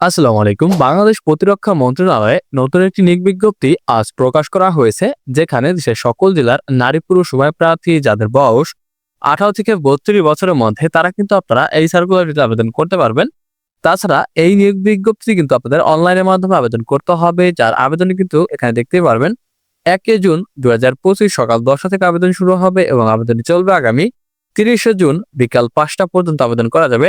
আসসালামু আলাইকুম। বাংলাদেশ প্রতিরক্ষা মন্ত্রণালয়ে নতুন একটি নিয়োগ বিজ্ঞপ্তি আজ প্রকাশ করা হয়েছে, যেখানে দেশের সকল জেলার নারী পুরুষ উভয় প্রার্থী যাদের বয়স আঠারো থেকে বত্রিশ বছরের মধ্যে, তারা কিন্তু আপনারা এই সার্কুলারটিতে আবেদন করতে পারবেন। তাছাড়া এই নিয়োগ বিজ্ঞপ্তি কিন্তু আপনাদের অনলাইনের মাধ্যমে আবেদন করতে হবে, যার আবেদন কিন্তু এখানে দেখতে পারবেন, একে জুন দু হাজার পঁচিশ সকাল দশটা থেকে আবেদন শুরু হবে এবং আবেদন চলবে আগামী তিরিশে জুন বিকাল পাঁচটা পর্যন্ত আবেদন করা যাবে।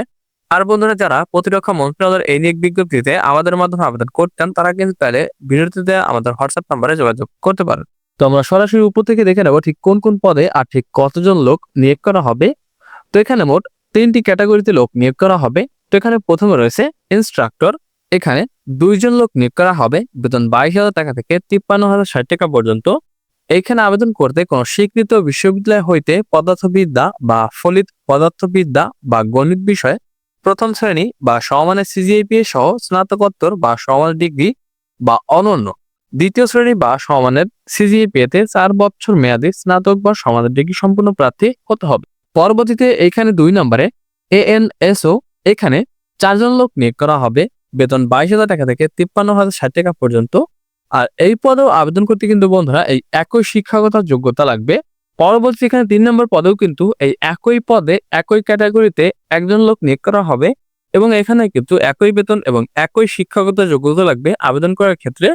আর বন্ধুরা, যারা প্রতিরক্ষা মন্ত্রণালয়ের এই নিয়োগ বিজ্ঞপ্তিতে আমাদের মাধ্যমে আবেদন করতেন, তারা কিন্তু তাহলে ভিডিওটিতে আমাদের হোয়াটসঅ্যাপ নাম্বারে যোগাযোগ করতে পারেন। তো আমরা সরাসরি উপর থেকে দেখে নেব ঠিক কোন কোন পদে আর ঠিক কতজন লোক নিয়োগ করা হবে। তো এখানে মোট তিনটি ক্যাটাগরিতে লোক নিয়োগ করা হবে। তো এখানে প্রথমে রয়েছে ইনস্ট্রাক্টর, এখানে দুইজন লোক নিয়োগ করা হবে, বেতন বাইশ হাজার টাকা থেকে তিপ্পান্ন হাজার ষাট টাকা পর্যন্ত। এইখানে আবেদন করতে কোনো স্বীকৃত বিশ্ববিদ্যালয় হইতে পদার্থবিদ্যা বা ফলিত পদার্থবিদ্যা বা গণিত বিষয়ে প্রথম শ্রেণি বা সমানের সিজিআইপিএ সহ স্নাতকোত্তর বা সমান ডিগ্রি বা অনন্য। দ্বিতীয় শ্রেণি বা সমানের সিজিআইপিএ তে চার বছর মেয়াদী স্নাতক বা সমানের ডিগ্রি সম্পূর্ণ প্রার্থী হতে হবে। পরবর্তীতে এখানে দুই নম্বরে এ এন এএনএসও, এখানে চারজন লোক নিয়োগ করা হবে। বেতন বাইশ হাজার টাকা থেকে তিপ্পান্ন হাজার ষাট টাকা পর্যন্ত। আর এই পদেও আবেদন করতে কিন্তু বন্ধুরা এই একই শিক্ষাগত যোগ্যতা লাগবে। পরবর্তী এখানে তিন নম্বর পদেও কিন্তু এই একই পদে, একই ক্যাটাগরিতে একজন লোক নিয়োগ করা হবে এবং এখানে কিন্তু একই বেতন এবং একই শিক্ষাগত যোগ্যতা লাগবে আবেদন করার ক্ষেত্রে।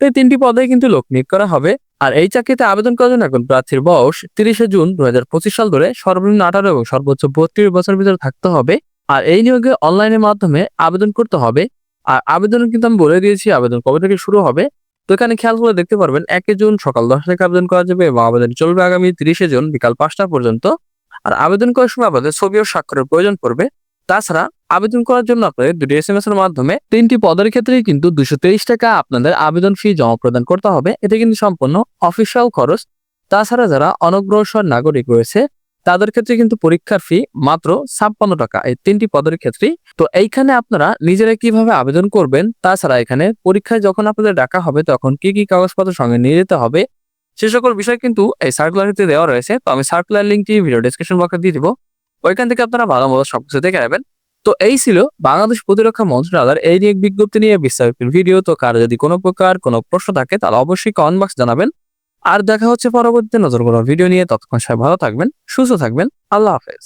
এই তিনটি পদে কিন্তু লোক নিয়োগ করা হবে। আর এই চাকরিতে আবেদন করার জন্য এখন প্রার্থীর বয়স তিরিশে জুন দু হাজার পঁচিশ সাল ধরে সর্বনিম্ন আঠারো এবং সর্বোচ্চ বত্রিশ বছর ভিতরে থাকতে হবে। আর এই নিয়োগে অনলাইনের মাধ্যমে আবেদন করতে হবে। আর আবেদন কিন্তু আমি বলে দিয়েছি, আবেদন কবে থেকে শুরু হবে? তো এখানে খেয়াল করে দেখতে পারবেন একে জুন সকাল দশটা থেকে আবেদন করা যাবে এবং আবেদন চলবে আগামী তিরিশে জুন বিকাল পাঁচটা পর্যন্ত। আর আবেদন করার সময় আপনাদের ছবি ও স্বাক্ষরের প্রয়োজন পড়বে। তাছাড়া আবেদন করার জন্য আপনাদের দুটি এস এম এস এর মাধ্যমে তিনটি পদের ক্ষেত্রেই কিন্তু দুশো তেইশ টাকা আপনাদের আবেদন ফি জমা প্রদান করতে হবে। এটা কিন্তু সম্পূর্ণ অফিসিয়াল খরচ। তাছাড়া যারা অনগ্রসর নাগরিক রয়েছে তাদের ক্ষেত্রে কিন্তু পরীক্ষার ফি মাত্র ছাপ্পান্ন টাকা, এই তিনটি পদের ক্ষেত্রেই। তো এইখানে আপনারা নিজেরা কীভাবে আবেদন করবেন, তাছাড়া এখানে পরীক্ষায় যখন আপনাদের ডাকা হবে, তখন কি কি কাগজপত্র সঙ্গে নিয়ে যেতে হবে, সে সকল বিষয় কিন্তু এই সার্কুলারিতে দেওয়া রয়েছে। তো আমি সার্কুলার লিঙ্কটি ভিডিও ডিসক্রিপশন বক্সে দিয়ে দিব। ওইখান থেকে আপনারা ভালো মতো সবকিছু দেখে নেবেন। তো এই ছিল বাংলাদেশ প্রতিরক্ষা মন্ত্রণালয়ের এই নিয়ে বিজ্ঞপ্তি নিয়ে বিস্তারিত ভিডিও। তো কারও যদি কোনো প্রকার কোনো প্রশ্ন থাকে, তাহলে অবশ্যই কমেন্ট বক্স জানাবেন। আর দেখা হচ্ছে পরবর্তীতে নজর করার ভিডিও নিয়ে। ততক্ষণ সবাই ভালো থাকবেন, সুস্থ থাকবেন। আল্লাহ হাফেজ।